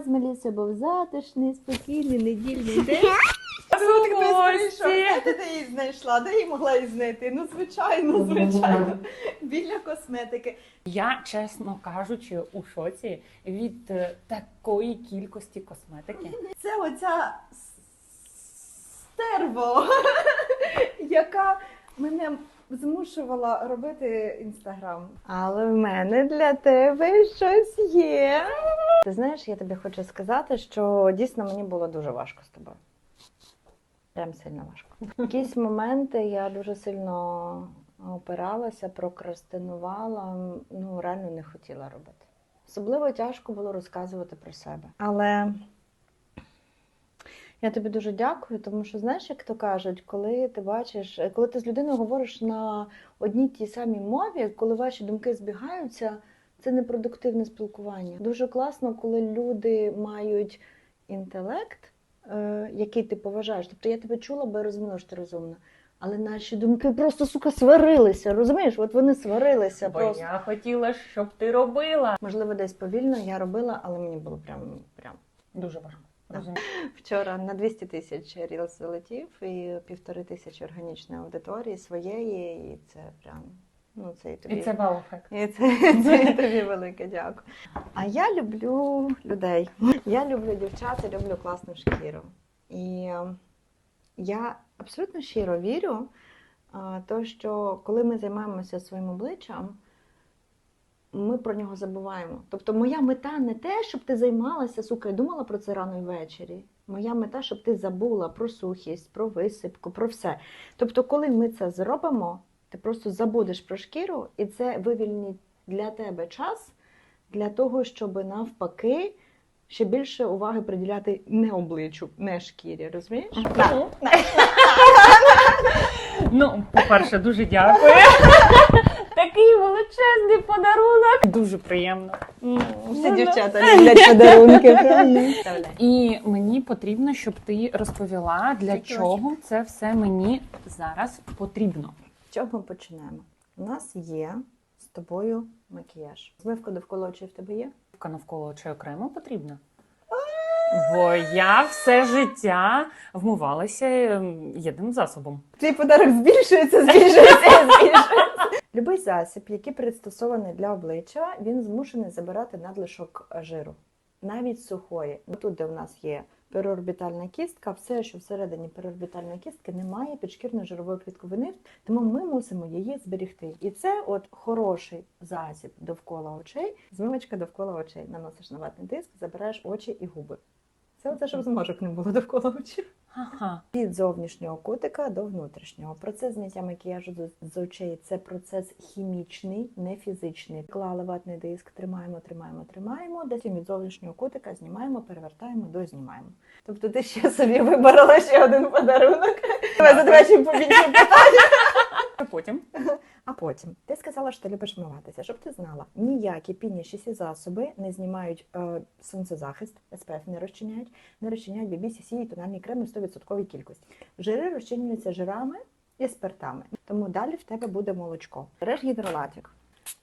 нас Мелісся був затишний, спокійний, недільний день. Де ти її знайшла? Де її могла її знайти? Ну, звичайно, звичайно. Біля косметики. Я, чесно кажучи, у шоці від е, такої кількості косметики. Це оця стерво, яка мене змушувала робити інстаграм. Але в мене для тебе щось є. Ти знаєш, я тобі хочу сказати, що дійсно мені було дуже важко з тобою. Прям сильно важко. В якісь моменти я дуже сильно опиралася, прокрастинувала, ну реально не хотіла робити. Особливо тяжко було розказувати про себе. Але я тобі дуже дякую, тому що знаєш, як то кажуть, коли ти бачиш, коли ти з людиною говориш на одній тій самій мові, коли ваші думки збігаються, це непродуктивне спілкування. Дуже класно, коли люди мають інтелект, е, який ти поважаєш. Тобто я тебе чула, бо я розуміла, що ти розумна. Але наші думки просто сука сварилися. Розумієш? От вони сварилися Бо просто. я хотіла, щоб ти робила. Можливо, десь повільно я робила, але мені було прям прям. Дуже важко. Розумію. Вчора на 200 тисяч рілс залетів і півтори тисячі органічної аудиторії своєї, і це прям ну це і тобі. І це вау-ефект. І це, це і тобі велике дякую. А я люблю людей. Я люблю дівчат і люблю класну шкіру. І е, я абсолютно щиро вірю, то, що коли ми займаємося своїм обличчям, ми про нього забуваємо. Тобто, моя мета не те, щоб ти займалася, сука, і думала про це рано і ввечері. Моя мета, щоб ти забула про сухість, про висипку, про все. Тобто, коли ми це зробимо, ти просто забудеш про шкіру, і це вивільнить для тебе час для того, щоб навпаки ще більше уваги приділяти не обличчю, не шкірі. Розумієш? Ну, по-перше, дуже дякую. Такий величезний подарунок. Дуже приємно. Всі дівчата люблять подарунки? І мені потрібно, щоб ти розповіла, для чого це все мені зараз потрібно. Чого ми починаємо? У нас є з тобою макіяж. Змивка довкола очей в тебе є? Вка навколо очей окремо потрібна. Бо я все життя вмивалася ем, єдиним засобом. Твій подарок збільшується, збільшується, збільшується. Любий засіб, який пристосований для обличчя, він змушений забирати надлишок жиру, навіть сухої. Тут, де в нас є переорбітальна кістка, все, що всередині переорбітальної кістки, немає підшкірно-жирової клітковини, тому ми мусимо її зберігти. І це от хороший засіб довкола очей, змивочка довкола очей. Наносиш на ватний диск, забираєш очі і губи. Це те, щоб зможок не було довкола очей. Ага. Від зовнішнього кутика до внутрішнього. Процес зняття макіяжу з- очей це процес хімічний, не фізичний. Клали ватний диск, тримаємо, тримаємо, тримаємо. Десь від зовнішнього кутика знімаємо, перевертаємо, дознімаємо. Тобто ти ще собі вибрала ще один подарунок. Давай задавай ще побільше питань. А потім А потім ти сказала, що ти любиш вмиватися. Щоб ти знала, ніякі пінящі засоби не знімають е, сонцезахист, СПФ не розчиняють, не розчиняють BB, CC і тональні креми в 100% кількості. Жири розчинюються жирами і спиртами. Тому далі в тебе буде молочко. Береш гідролатик.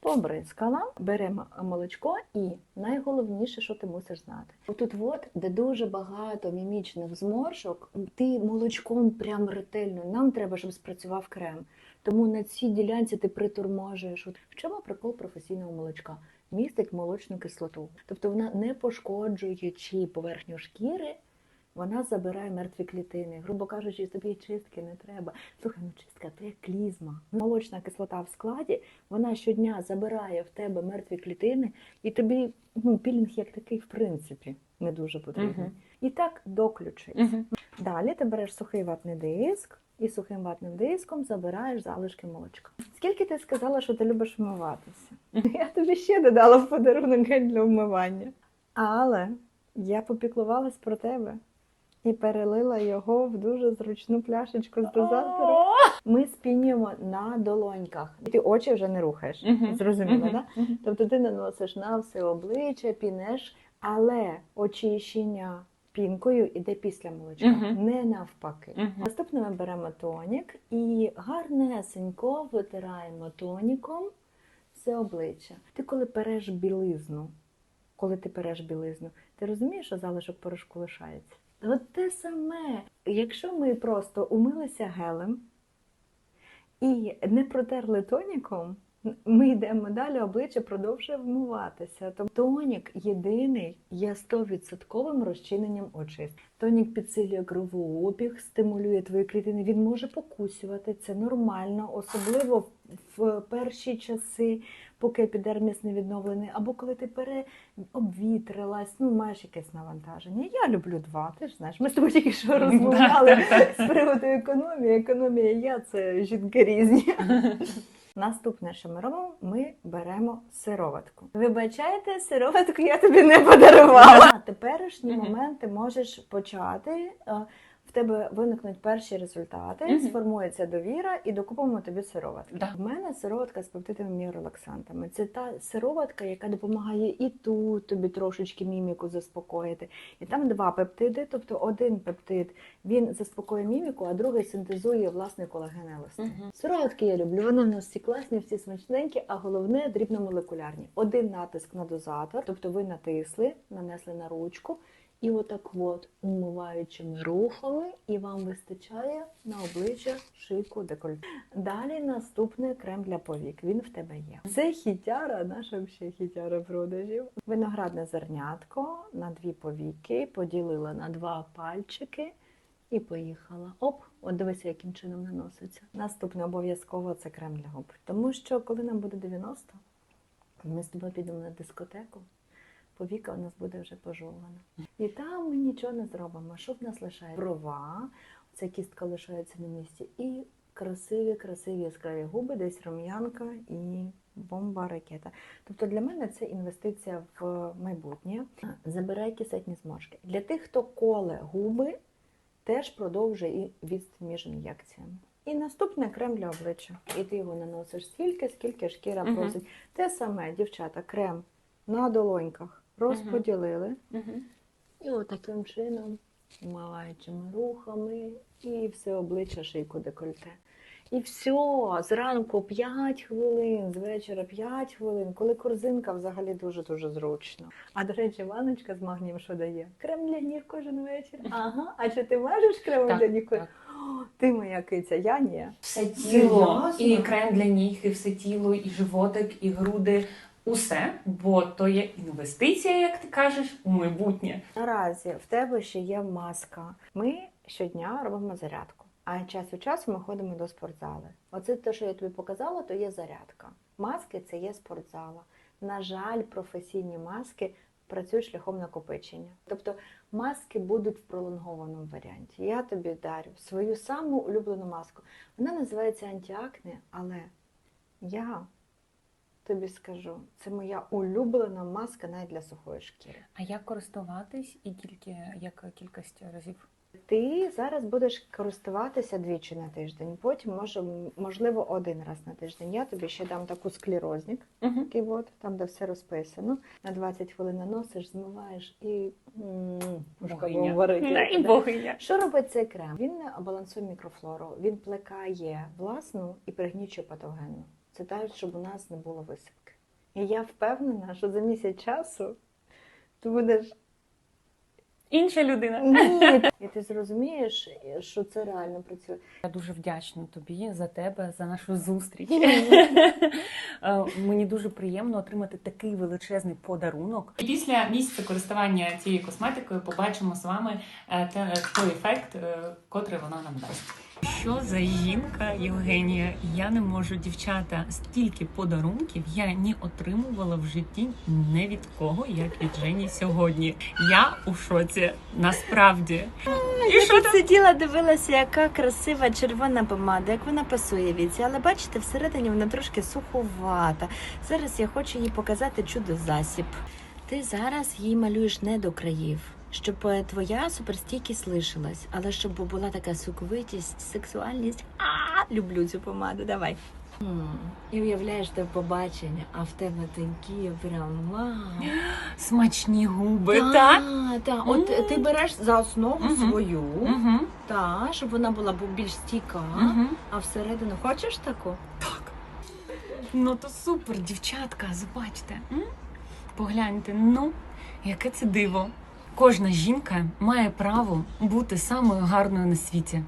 Побризкала, беремо молочко, і найголовніше, що ти мусиш знати. Тут, от, де дуже багато мімічних зморшок, ти молочком прям ретельно. Нам треба, щоб спрацював крем. Тому на цій ділянці ти приторможуєш. От в чому прикол професійного молочка? Містить молочну кислоту. Тобто вона не пошкоджуючи поверхню шкіри, вона забирає мертві клітини. Грубо кажучи, тобі чистки не треба. Слухай, ну чистка це як клізма. Молочна кислота в складі, вона щодня забирає в тебе мертві клітини, і тобі ну, пілінг як такий, в принципі, не дуже потрібний. Мгм. І так до ключиць. Мгм. Далі ти береш сухий ватний диск і сухим ватним диском забираєш залишки молочка. Скільки ти сказала, що ти любиш вмиватися? Я тобі ще додала в подарунок гель для вмивання. Але я попіклувалась про тебе і перелила його в дуже зручну пляшечку з дозатором. Ми спінюємо на долоньках. Ти очі вже не рухаєш. Зрозуміло, так? Тобто ти наносиш на все обличчя, пінеш, але очищення пінкою іде після молочка, Мгм. не навпаки. Мгм. Наступно ми беремо тонік і гарнесенько витираємо тоніком все обличчя. Ти коли переш білизну, коли ти переш білизну, Ти розумієш, що залишок порошку лишається? От те саме, якщо ми просто умилися гелем і не протерли тоніком, ми йдемо далі, обличчя продовжує вмиватися. Тобто тонік єдиний є 100% розчиненням очист. Тонік підсилює кровообіг, стимулює твої клітини. Він може покусювати, це нормально, особливо в перші часи, поки епідерміс не відновлений, або коли ти переобвітрилась, ну маєш якесь навантаження. Я люблю два. Ти ж знаєш, ми з тобою тільки що розмовляли з приводу економії. Економія, я це жінки різні. Наступне, що ми робимо, ми беремо сироватку. Вибачайте, сироватку я тобі не подарувала. На теперішній момент ти можеш почати. Тебе виникнуть перші результати, Мгм. сформується довіра і докупимо тобі сироватку. Да. В мене сироватка з пептидами і релаксантами. Це та сироватка, яка допомагає і тут тобі трошечки міміку заспокоїти. І там два пептиди, тобто один пептид він заспокоює міміку, а другий синтезує власний колаген еластин. Мгм. Сироватки я люблю. Вони в нас всі класні, всі смачненькі, а головне дрібномолекулярні. Один натиск на дозатор, тобто ви натисли, нанесли на ручку. І отак от умиваючими рухами, і вам вистачає на обличчя шийку декольте. Далі наступний крем для повік. Він в тебе є. Це хітяра, наша ще хітяра продажів. Виноградне зернятко на дві повіки, поділила на два пальчики і поїхала. Оп, от дивися, яким чином наноситься. Наступне обов'язково це крем для губ. Тому що коли нам буде 90, ми з тобою підемо на дискотеку. Повіка у нас буде вже пожована. І там ми нічого не зробимо. Що в нас лишає? Брова, ця кістка лишається на місці, і красиві, красиві яскраві губи, десь рум'янка і бомба ракета. Тобто для мене це інвестиція в майбутнє. Забирай кисетні зморшки. Для тих, хто коле губи, теж продовжує і відстань між ін'єкціями. І наступне крем для обличчя. І ти його наносиш стільки, скільки шкіра просить. Те саме, дівчата, крем на долоньках розподілили. Мгм. І отаким чином, вмиваючими рухами, і все обличчя шийку декольте. І все, зранку 5 хвилин, з вечора 5 хвилин, коли корзинка взагалі дуже-дуже зручно. А до речі, ванночка з магнієм що дає? Крем для ніг кожен вечір. Ага. А чи ти мажеш крем Так, для ніг? так. О, ти моя киця, я ні. Все тіло, Серйозно? і крем для ніг, і все тіло, і животик, і груди. Усе, бо то є інвестиція, як ти кажеш, у майбутнє. Наразі в тебе ще є маска. Ми щодня робимо зарядку, а час від часу ми ходимо до спортзали. Оце те, що я тобі показала, то є зарядка. Маски це є спортзала. На жаль, професійні маски працюють шляхом накопичення. Тобто маски будуть в пролонгованому варіанті. Я тобі дарю свою саму улюблену маску. Вона називається антіакне, але я тобі скажу, це моя улюблена маска навіть для сухої шкіри. А як користуватись і тільки яка кількість разів? Ти зараз будеш користуватися двічі на тиждень, потім може, можливо один раз на тиждень. Я тобі ще дам таку склерозник, Угу. такий от, там, де все розписано. На 20 хвилин наносиш, змиваєш і говорить. І богиня. Що робить цей крем? Він балансує мікрофлору, він плекає власну і пригнічує патогенну. Це так, щоб у нас не було висипки. І я впевнена, що за місяць часу ти будеш Інша людина. ні. І ти зрозумієш, що це реально працює. Я дуже вдячна тобі за тебе, за нашу зустріч. Е, Мені дуже приємно отримати такий величезний подарунок. І після місяця користування цією косметикою побачимо з вами е, те- той ефект, е, котрий вона нам дасть. Що за жінка Євгенія? Я не можу, дівчата, стільки подарунків я ні отримувала в житті не від кого, як від Жені сьогодні. Я у шоці, насправді. І що Тут сиділа, дивилася, яка красива червона помада, як вона пасує віці. Але бачите, всередині вона трошки суховата. Зараз я хочу їй показати чудо засіб. Ти зараз її малюєш не до країв. Щоб е, твоя суперстійкість лишилась, але щоб була така соковитість, сексуальність. А, люблю цю помаду. Давай. І уявляєш те побачення, а в тебе такі прям вау. смачні губи, Та, так? та. От ти береш за основу свою, та, щоб вона була більш стійка, а всередину хочеш таку? Ну то супер, дівчатка, забачте. Погляньте, ну, яке це диво. Кожна жінка має право бути самою гарною на світі.